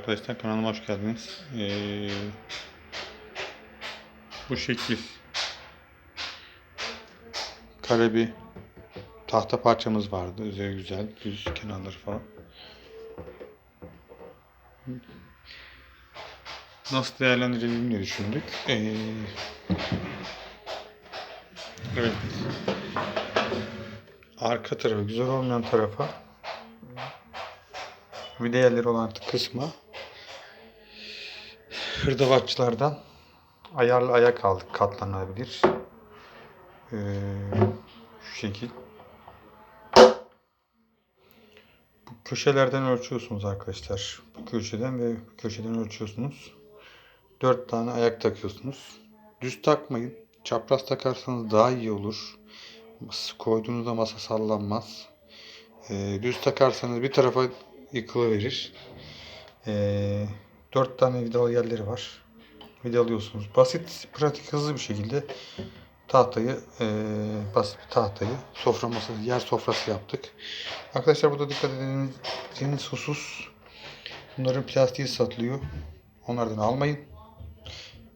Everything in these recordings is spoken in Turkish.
Arkadaşlar kanalıma hoş geldiniz. Ee, bu şekil kare bir tahta parçamız vardı. Üzeri güzel, düz kenarları falan. Nasıl değerlendirebilirim diye düşündük. Ee, evet. Arka tarafı güzel olmayan tarafa vida yerleri olan kısma hırdavatçılardan ayarlı ayak aldık katlanabilir. Ee, şu şekil. Bu köşelerden ölçüyorsunuz arkadaşlar. Bu köşeden ve bu köşeden ölçüyorsunuz. 4 tane ayak takıyorsunuz. Düz takmayın. Çapraz takarsanız daha iyi olur. Koyduğunuzda masa sallanmaz. Ee, düz takarsanız bir tarafa yıkılıverir. Eee 4 tane vidal yerleri var. Vidalıyorsunuz. Basit, pratik, hızlı bir şekilde tahtayı, e, basit bir tahtayı, sofra masası, yer sofrası yaptık. Arkadaşlar burada dikkat edeceğiniz husus bunların plastiği satılıyor. Onlardan almayın.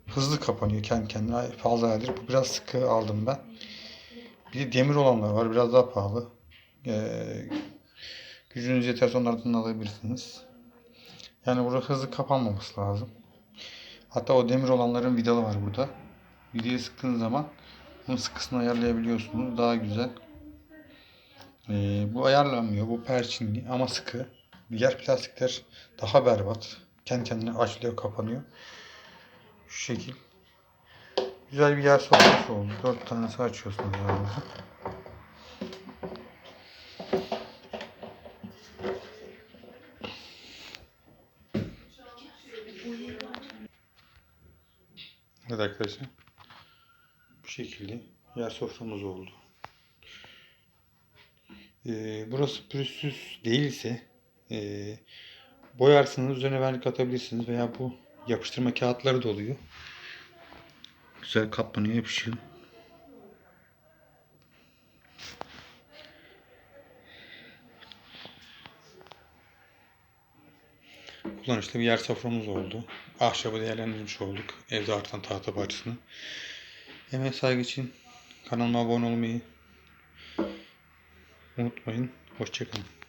Hızlı kapanıyor kendi kendine. Fazla yerdir. Bu biraz sıkı aldım ben. Bir de demir olanlar var. Biraz daha pahalı. Ee, gücünüz yeterse onlardan alabilirsiniz. Yani burada hızlı kapanmaması lazım. Hatta o demir olanların vidalı var burada. Vidayı sıktığınız zaman bunun sıkısını ayarlayabiliyorsunuz. Daha güzel. Ee, bu ayarlanmıyor. Bu perçinli ama sıkı. Diğer plastikler daha berbat. Kendi kendine açılıyor, kapanıyor. Şu şekil. Güzel bir yer sofrası oldu. Dört tanesi açıyorsunuz yani. Evet arkadaşlar. Bu şekilde yer soframız oldu. Ee, burası pürüzsüz değilse e, boyarsınız üzerine vernik atabilirsiniz veya bu yapıştırma kağıtları da oluyor. Güzel kaplanıyor yapışıyor. Kullanışlı bir yer soframız oldu. Ahşabı değerlendirmiş olduk. Evde artan tahta parçasını. Emek saygı için kanalıma abone olmayı unutmayın. Hoşçakalın.